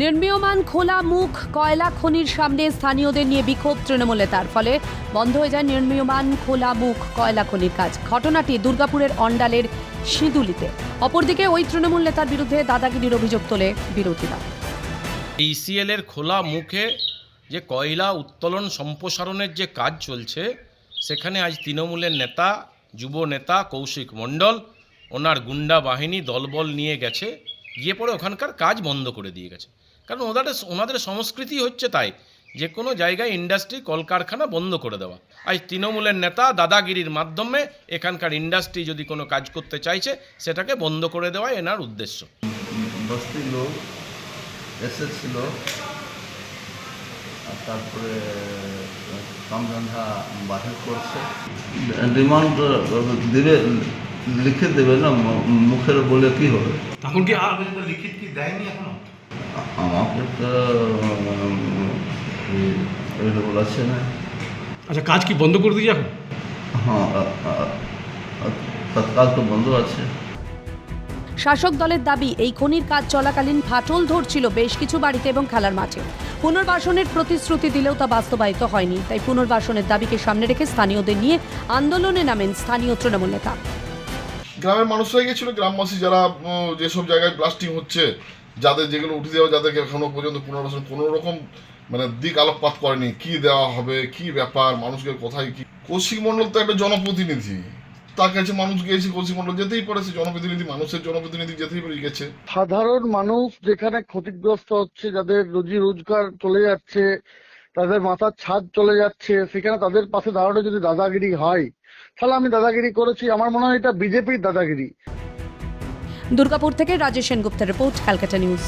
নির্মীয়মান খোলা মুখ, কয়লা খনির সামনে স্থানীয়দের নিয়ে বিক্ষোভ তৃণমূলে। তার ফলে বন্ধ হয়ে যায় নির্মীয়মান খোলা মুখ, কয়লা খনির কাজ। ঘটনাটি দুর্গাপুরের অন্ডালের সিঁদুলিতে। অপরদিকে ওই তৃণমূল নেতার বিরুদ্ধে দাদাগিরির অভিযোগ তোলে বিরোধীরা ইসিএল এর খোলা মুখে যে কয়লা উত্তোলন সম্প্রসারণের যে কাজ চলছে, সেখানে আজ তৃণমূলের নেতা, যুব নেতা কৌশিক মণ্ডল, ওনার গুন্ডা বাহিনী দলবল নিয়ে গেছে। গিয়ে পরে ওখানকার কাজ বন্ধ করে দিয়ে গেছে। কারণ ওনাদের ওনাদের সংস্কৃতি হচ্ছে তাই যে কোনো জায়গায় ইন্ডাস্ট্রি কলকারখানা বন্ধ করে দেওয়া। আজ তৃণমূলের নেতা দাদাগিরির মাধ্যমে এখানকার ইন্ডাস্ট্রি যদি কোনো কাজ করতে চাইছে সেটাকে বন্ধ করে দেওয়া এনার উদ্দেশ্য। লোক এসেছিল তারপরে কামরান্ধা বাহির করছে। ডিমান্ড দেবে লিখে দেবে না মুখের বলে কি হবে? তখন কি আ- লিখিত কি দেয়নি এখনও? আমাকে তো বলেছে না। আচ্ছা কাজ কি বন্ধ করে দিয়েছে এখন? হ্যাঁ তৎকাল তো বন্ধ আছে। শাসক দলের দাবি এই খনির কাজ চলাকালীন ফাটল ধরছিল বেশ কিছু বাড়িতে এবং খেলার মাঠে। পুনর্বাসনের প্রতিশ্রুতি দিলেও তা বাস্তবায়িত হয়নি তাই পুনর্বাসনের দাবিকে সামনে রেখে স্থানীয়দের নিয়ে আন্দোলনে নামেন স্থানীয় তৃণমূল নেতা। গ্রামের মানুষরাই গেছিল, গ্রামবাসী যারা যেসব জায়গায় ব্লাস্টিং হচ্ছে, যাদের যেগুলো উঠে দেওয়া, যাদেরকে এখনও পর্যন্ত পুনর্বাসন কোনো রকম মানে দিক আলোকপাত করেনি, কি দেওয়া হবে, কি ব্যাপার, মানুষকে কোথায় কি? কৌশিক মণ্ডল তো একটা জনপ্রতিনিধি। তার কাছে মানুষ গিয়েছে, কৌশিক মণ্ডল যেতেই পারে, সে জনপ্রতিনিধি, মানুষের জনপ্রতিনিধি যেতেই পারে, গেছে। সাধারণ মানুষ যেখানে ক্ষতিগ্রস্ত হচ্ছে, যাদের রোজি রোজগার চলে যাচ্ছে তাদের মাথার ছাদ চলে যাচ্ছে, সেখানে তাদের পাশে দাঁড়ানো যদি দাদাগিরি হয়, তাহলে আমি দাদাগিরি করেছি। আমার মনে হয় এটা বিজেপির দাদাগিরি। দুর্গাপুর থেকে রাজেশ সেনগুপ্তের রিপোর্ট, ক্যালকাটা নিউজ।